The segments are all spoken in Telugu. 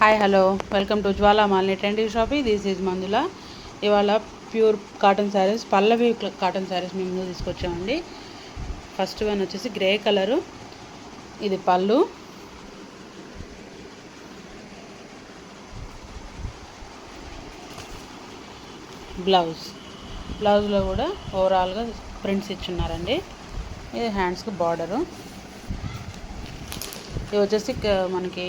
Hi hello welcome to Jwala Malini trendy shopping this is మందుల ఇవాళ pure cotton saris Pallavi cotton saris మేము తీసుకొచ్చామండి. ఫస్ట్ వన్ వచ్చేసి గ్రే కలరు ఇది పళ్ళు. బ్లౌజ్ బ్లౌజ్లో కూడా ఓవరాల్గా ప్రింట్స్ ఇచ్చున్నారండి. ఇది హ్యాండ్స్కి బార్డరు ఇది వచ్చేసి మనకి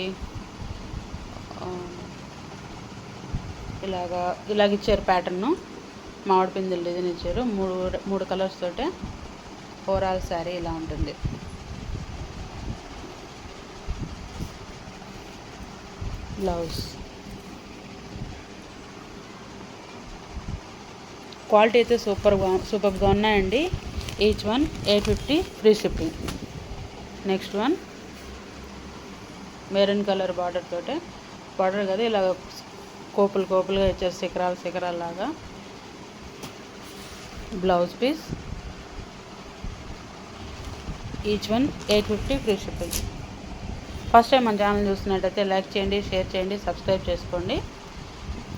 ఇలాగా ఇలాగ ఇచ్చారు ప్యాటర్ను మామిడి పిందులు డిజైన్ ఇచ్చారు. మూడు మూడు కలర్స్ తోటే ఓవరాల్ శారీ ఇలా ఉంటుంది. బ్లౌజ్ క్వాలిటీ అయితే సూపర్గా సూపర్గా ఉన్నాయండి. Each one eight fifty free shipping next one maroon colour border తోటే పడరు కదా ఇలా కోపులు కోపులుగా ఇచ్చారు శిఖరాలు శిఖరాలు లాగా blouse piece each one eight fifty free shipping first time మన ఛానల్ చూస్తున్నట్టయితే లైక్ చేయండి షేర్ చేయండి సబ్స్క్రైబ్ చేసుకోండి.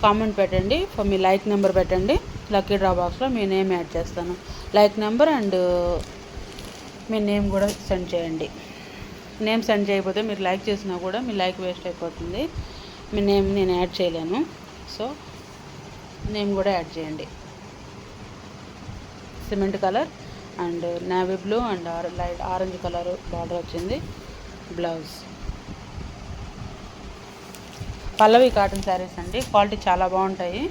కామెంట్ పెట్టండి ఫర్ మీ లైక్ నెంబర్ పెట్టండి. లక్కీ డ్రా బాక్స్లో మీ నేమ్ యాడ్ చేస్తాను. లైక్ నెంబర్ అండ్ మీ నేమ్ కూడా సెండ్ చేయండి. నేమ్ సెండ్ చేయకపోతే మీరు లైక్ చేసినా కూడా మీ లైక్ వేస్ట్ అయిపోతుంది. నేమ్ నేను యాడ్ చేయలేను. సో నేమ్ కూడా యాడ్ చేయండి. Cement colour and navy blue and or light orange colour border వచ్చింది. బ్లౌజ్ పల్లవి కాటన్ శారీస్ అండి. క్వాలిటీ చాలా బాగుంటాయి.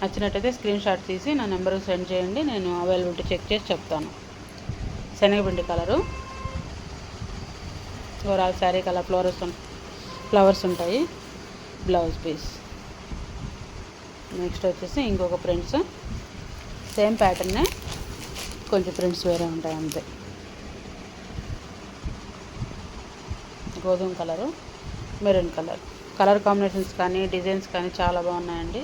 నచ్చినట్టయితే స్క్రీన్ షాట్ తీసి నా నెంబర్కి సెండ్ చేయండి. నేను అవైలబిలిటీ చెక్ చేసి చెప్తాను. శనగపిండి colour overall sari colour flowers flowers ఉంటాయి. Blouse piece. నెక్స్ట్ వచ్చేసి ఇంకొక ప్రింట్స్ సేమ్ ప్యాటర్నే కొంచెం ప్రింట్స్ వేరే ఉంటాయి అంతే. గోధుమ colour maroon colour colour combinations కానీ డిజైన్స్ కానీ చాలా బాగున్నాయండి.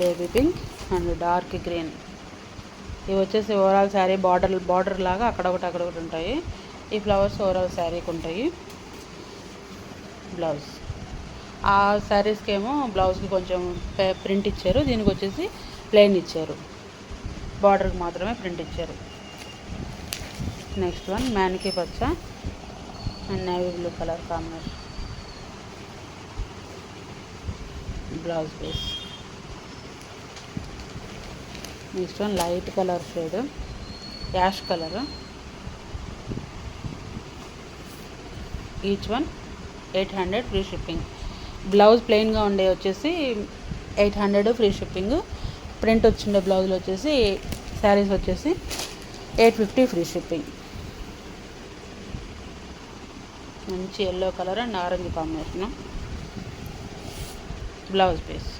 Baby pink and dark green ఇవి వచ్చేసి ఓవరాల్ శారీ బార్డర్ బార్డర్ లాగా అక్కడ ఒకటి అక్కడ ఒకటి ఉంటాయి. ఈ ఫ్లవర్స్ ఓవరాల్ శారీకి ఉంటాయి బ్లౌజ్. ఆ శారీస్కి ఏమో బ్లౌజ్కి కొంచెం ప్రింట్ ఇచ్చారు. దీనికి వచ్చేసి ప్లెయిన్ ఇచ్చారు. బార్డర్కి మాత్రమే ప్రింట్ ఇచ్చారు. నెక్స్ట్ వన్ మ్యాన్కి పచ్చ and navy blue colour combination. Blouse piece. Next one light colour shade. Ash colour. Each one eight hundred free shipping. Blouse ప్లెయిన్గా ఉండే వచ్చేసి eight hundred free shipping. Print వచ్చిండే బ్లౌజులు వచ్చేసి శారీస్ వచ్చేసి ఎయిట్ ఫిఫ్టీ ఫ్రీ షిప్పింగ్. మంచి yellow colour and orange combination blouse piece.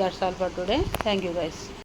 That's all for today. Thank you guys.